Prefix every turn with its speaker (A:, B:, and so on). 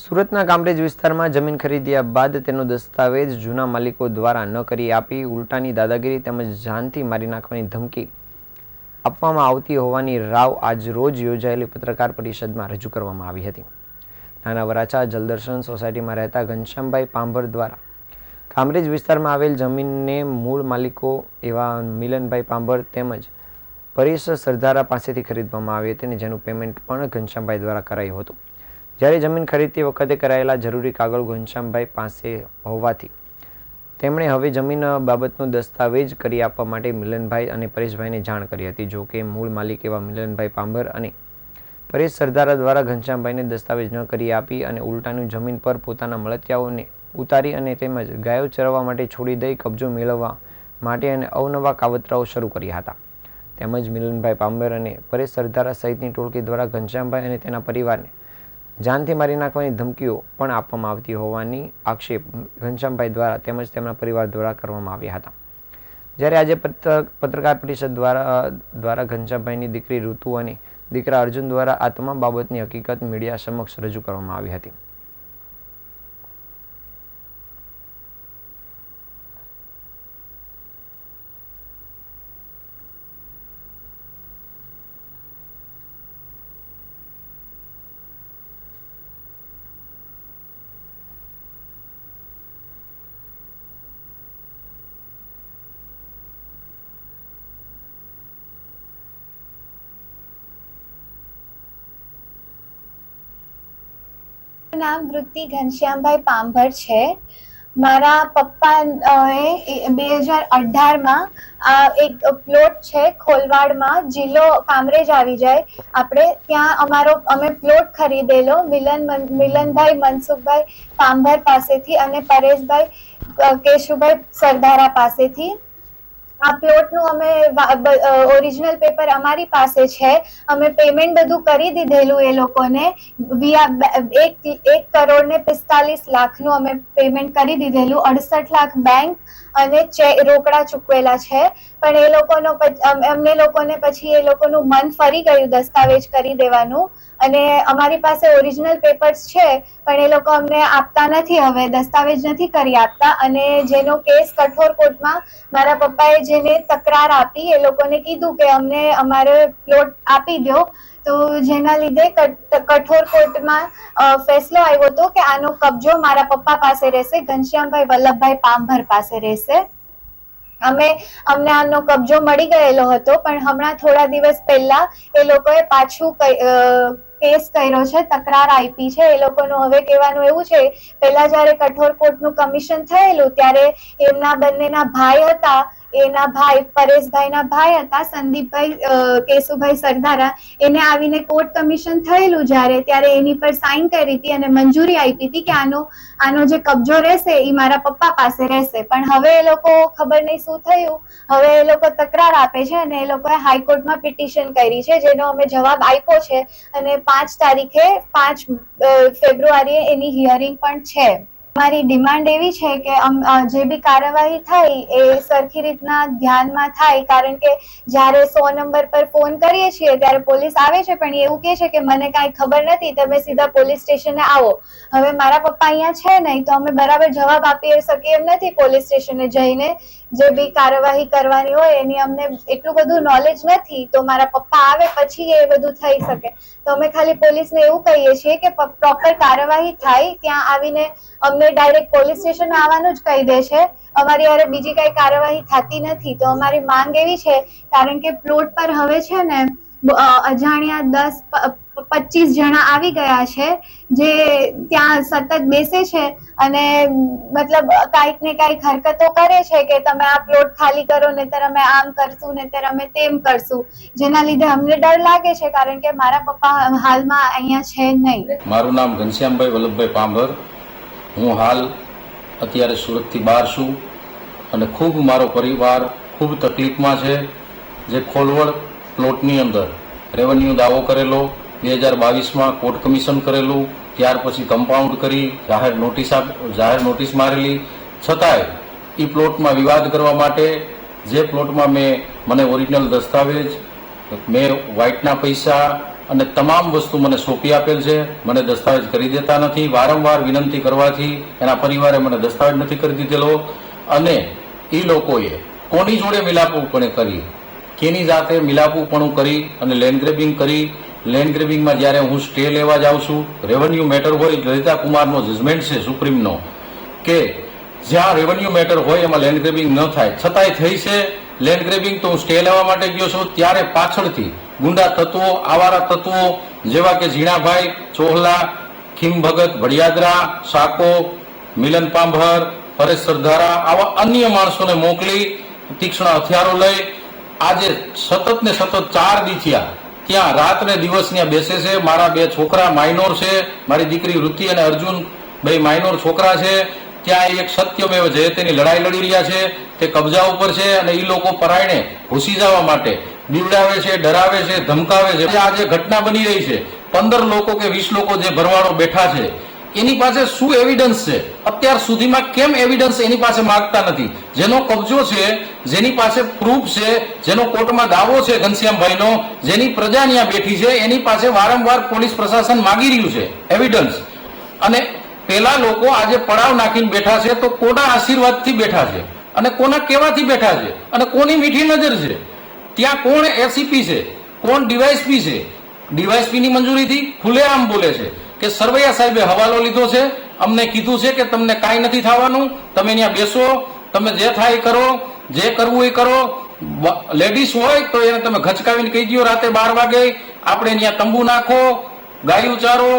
A: સુરતના કામરેજ વિસ્તારમાં જમીન ખરીદ્યા બાદ તેનો દસ્તાવેજ જૂના માલિકો દ્વારા ન કરી આપી, ઉલટાની દાદાગીરી તેમજ જાનથી મારી નાખવાની ધમકી આપવામાં આવતી હોવાની રાવ આજ રોજ યોજાયેલી પત્રકાર પરિષદમાં રજૂ કરવામાં આવી હતી. નાના વરાછા જલદર્શન સોસાયટીમાં રહેતા ઘનશ્યામભાઈ પાંભર દ્વારા કામરેજ વિસ્તારમાં આવેલ જમીનને મૂળ માલિકો એવા મિલનભાઈ પાંભર તેમજ પરેશ સરદારા પાસેથી ખરીદવામાં આવી હતી અને જેનું પેમેન્ટ પણ ઘનશ્યામભાઈ દ્વારા કરાયું હતું. જ્યારે જમીન ખરીદતી વખતે કરાયેલા જરૂરી કાગળ ઘનશ્યામભાઈ પાસે હોવાથી તેમણે હવે જમીન બાબતનો દસ્તાવેજ કરી આપવા માટે મિલનભાઈ અને પરેશભાઈને જાણ કરી હતી. જો કે મૂળ માલિક એવા મિલનભાઈ પાંભર અને પરેશ સરદારા દ્વારા ઘનશ્યામભાઈને દસ્તાવેજ ન કરી આપી અને ઉલટાનું જમીન પર પોતાના મળતિયાઓને ઉતારી અને તેમજ ગાયો ચરવા માટે છોડી દઈ કબજો મેળવવા માટે અને અવનવા કાવતરાઓ શરૂ કર્યા હતા. તેમજ મિલનભાઈ પાંબર અને પરેશ સરદારા સહિતની ટોળકી દ્વારા ઘનશ્યામભાઈ અને તેના પરિવારને જાનથી મારી નાખવાની ધમકીઓ પણ આપવામાં આવતી હોવાની આક્ષેપ ઘનશ્યામભાઈ દ્વારા તેમજ તેમના પરિવાર દ્વારા કરવામાં આવ્યા હતા. જ્યારે આજે પત્ર- પત્રકાર પરિષદ દ્વારા દ્વારા ઘનશ્યામભાઈની દીકરી ઋતુ અને દીકરા અર્જુન દ્વારા આ તમામ બાબતની હકીકત મીડિયા સમક્ષ રજૂ કરવામાં આવી હતી.
B: નામ વૃત્તિ ઘનશ્યામભાઈ પાંભર છે. મારા પપ્પા બે હજાર અઢારમાં એક પ્લોટ છે ખોલવાડમાં. જિલ્લો કામરેજ આવી જાય. આપણે ત્યાં અમારો, અમે પ્લોટ ખરીદેલો મિલન મિલનભાઈ મનસુખભાઈ પાંભર પાસેથી અને પરેશભાઈ કેશુભાઈ સરદારા પાસેથી. આ પ્લોટનું અમે ઓરિજિનલ પેપર અમારી પાસે છે. અમે પેમેન્ટ બધું કરી દીધેલું એ લોકોને. એક એક કરોડ ને પિસ્તાલીસ લાખનું અમે પેમેન્ટ કરી દીધેલું. અડસઠ લાખ બેંક અને રોકડા ચૂકવેલા છે. પણ એ લોકોનો અમને લોકોને પછી એ લોકોનું મન ફરી ગયું દસ્તાવેજ કરી દેવાનું. અને અમારી પાસે ઓરિજિનલ પેપર્સ છે, પણ એ લોકો અમને આપતા નથી હવે, દસ્તાવેજ નથી કરી આપતા. અને જેનો કેસ કઠોર કોર્ટમાં મારા પપ્પાએ જેને તકરાર આપી, એ લોકોને કીધું કે અમને અમારે પ્લોટ આપી દો. તો જેના લીધે કઠોર કોર્ટમાં ફેસલો આવ્યો હતો કે આનો કબજો મારા પપ્પા પાસે રહેશે, ઘનશ્યામભાઈ વલ્લભભાઈ પામભર પાસે રહેશે. અમે, અમને આનો કબજો મળી ગયેલો હતો, પણ હમણાં થોડા દિવસ પહેલા એ લોકોએ પાછું કેસ કર્યો છે, તકરાર આપી છે. એ લોકોનું હવે કહેવાનું એવું છે, પહેલા જ્યારે કઠોર કોર્ટનું કમિશન થયેલું, ત્યારે એમના બંનેના ભાઈ હતા. એના ભાઈ, પરેશભાઈના ભાઈ હતા, સંદીપભાઈ કેશુભાઈ સરદારા એને આવીને કોર્ટ કમિશન થયેલું જ્યારે, ત્યારે એની પર સાઈન કરી હતી અને મંજૂરી આપી હતી કે આનો આનો જે કબજો રહેશે, એ મારા પપ્પા પાસે રહેશે. પણ હવે એ લોકો ખબર નહીં શું થયું. હવે એ લોકો તકરાર આપે છે અને એ લોકોએ હાઈકોર્ટમાં પિટિશન કરી છે, જેનો અમે જવાબ આપ્યો છે. અને પાંચ તારીખે, પાંચ ફેબ્રુઆરીએ એની હિયરિંગ પણ છે. મારી ડિમાન્ડ એવી છે કે જે બી કાર્યવાહી થાય એ સરખી રીતના ધ્યાનમાં થાય, કારણ કે જ્યારે સો નંબર પર ફોન કરીએ છીએ, ત્યારે પોલીસ આવે છે, પણ એવું કહે છે કે મને કાંઈ ખબર નથી, તમે સીધા પોલીસ સ્ટેશને આવો. હવે મારા પપ્પા અહીંયા છે નહીં, તો અમે બરાબર જવાબ આપી શકીએ એમ નથી પોલીસ સ્ટેશને જઈને જે બી કાર્યવાહી કરવાની હોય એની અમને એટલું બધું નોલેજ નથી, તો મારા પપ્પા આવે પછી એ બધું થઈ શકે. તો અમે ખાલી પોલીસને એવું કહીએ છીએ કે પ્રોપર કાર્યવાહી થાય, ત્યાં આવીને અમને ડાયરેક્ટ પોલીસ સ્ટેશન આવવાનું જ કહી દે છે. અમારી યારે બીજી કઈ કાર્યવાહી થતી નથી, તો અમારી માંગ એવી છે, કારણ કે પ્લોટ પર હવે છે ને અજાણ્યા દસ પચીસ જણા આવી ગયા છે, જે ત્યાં સતત બેસે છે અને મતલબ કાંઈક ને કાંઈક હરકતો કરે છે કે તમે આ પ્લોટ ખાલી કરો નહીતર અમે આમ કરશું નહીતર અમે તેમ કરશું. જેના લીધે અમને ડર લાગે છે કારણ કે મારા પપ્પા હાલમાં અહીંયા છે નહીં.
C: મારું નામ ઘનશ્યામભાઈ વલ્લભભાઈ પાંભર. હું હાલ અત્યારે સુરતથી બહાર છું અને ખૂબ મારો પરિવાર ખૂબ તકલીફમાં છે. જે ખોલવડ પ્લોટની અંદર રેવન્યુ દાવો કરેલો બે હજાર બાવીસમાં કોર્ટ કમિશન કરેલું, ત્યાર પછી કમ્પાઉન્ડ કરી, જાહેર નોટિસ જાહેર નોટિસ મારેલી. છતાંય એ પ્લોટમાં વિવાદ કરવા માટે જે પ્લોટમાં મેં, મને ઓરિજિનલ દસ્તાવેજ, મેં વ્હાઇટના પૈસા અને તમામ વસ્તુ મને સોંપી આપેલ છે, મને દસ્તાવેજ કરી દેતા નથી. વારંવાર વિનંતી કરવાથી એના પરિવારે મને દસ્તાવેજ નથી કરી દીધેલો. અને એ લોકોએ કોની જોડે મિલાપું પણ કરી? કેની જાતે મિલાપું કરી અને લેન્ડ ગ્રેબિંગ કરી? લેન્ડ ગ્રેબિંગમાં જ્યારે હું સ્ટે લેવા જાઉં છું રેવન્યુ મેટર હોય લલિતા કુમારનો જજમેન્ટ છે સુપ્રીમનો કે જ્યાં રેવન્યુ મેટર હોય, એમાં લેન્ડ ગ્રેબિંગ ન થાય. છતાંય થઈ છે લેન્ડ ગ્રેબિંગ તો હું સ્ટે લેવા માટે ગયો છું, ત્યારે પાછળથી ગુંડા તત્વો, આવારા તત્વો, જેવા કે ઝીણાભાઈ, ચોહલા, ખીમ ભગત ભડિયાદરા સાકો, મિલન પાંભર, પરેશ સરધારા, આવા અન્ય માણસોને મોકલી, તીક્ષ્ણ હથિયારો લઈ, આજે સતત ને સતત ચાર દી થયા ત્યાં રાત ને દિવસ ત્યાં બેસે છે? મારા બે છોકરા માઇનોર છે. મારી દીકરી વૃત્તિ અને અર્જુન બે માઇનોર છોકરા છે. ત્યાં એક સત્યમેવ જયતેની લડાઈ લડી રહ્યા છે. તે કબજા ઉપર છે અને એ લોકો પરાયણે ઘૂસી જવા માટે બીવડાવે છે, ડરાવે છે, ધમકાવે છે. આ જે ઘટના બની રહી છે. પંદર લોકો કે વીસ લોકો જે ભરવાડો બેઠા છે. એની પાસે શું એવિડન્સ છે? અત્યાર સુધીમાં કેમ એવિડન્સ એની પાસે માગતા નથી? જેનો કબજો છે, જેની પાસે પ્રૂફ છે, જેનો કોર્ટમાં દાવો છે ઘનશ્યામભાઈનો, જેની પ્રજા ત્યાં બેઠી છે, એની પાસે વારંવાર પોલીસ પ્રશાસન માગી રહ્યું છે. એવિડન્સ અને પેલા લોકો આજે પડાવ નાખીને બેઠા છે તો કોના આશીર્વાદથી બેઠા છે? અને કોના કેવાથી બેઠા છે? અને કોની મીઠી નજર છે? ત્યાં કોણ એસીપી છે? કોણ ડીવાયસપી છે? ડીવાયસપીની મંજૂરીથી ખુલ્લેઆમ બોલે છે. કે સરવૈયા સાહેબે હવાલો લીધો છે, અમને કીધું છે કે તમને કાંઈ નથી થવાનું, તમે ત્યાં બેસો, તમે જે થાય એ કરો, જે કરવું એ કરો. લેડીઝ હોય તો એને તમે ઘચકાવીને કહી દો રાતે બાર વાગે, આપણે ત્યાં તંબુ નાખો, ગાયું ચારો.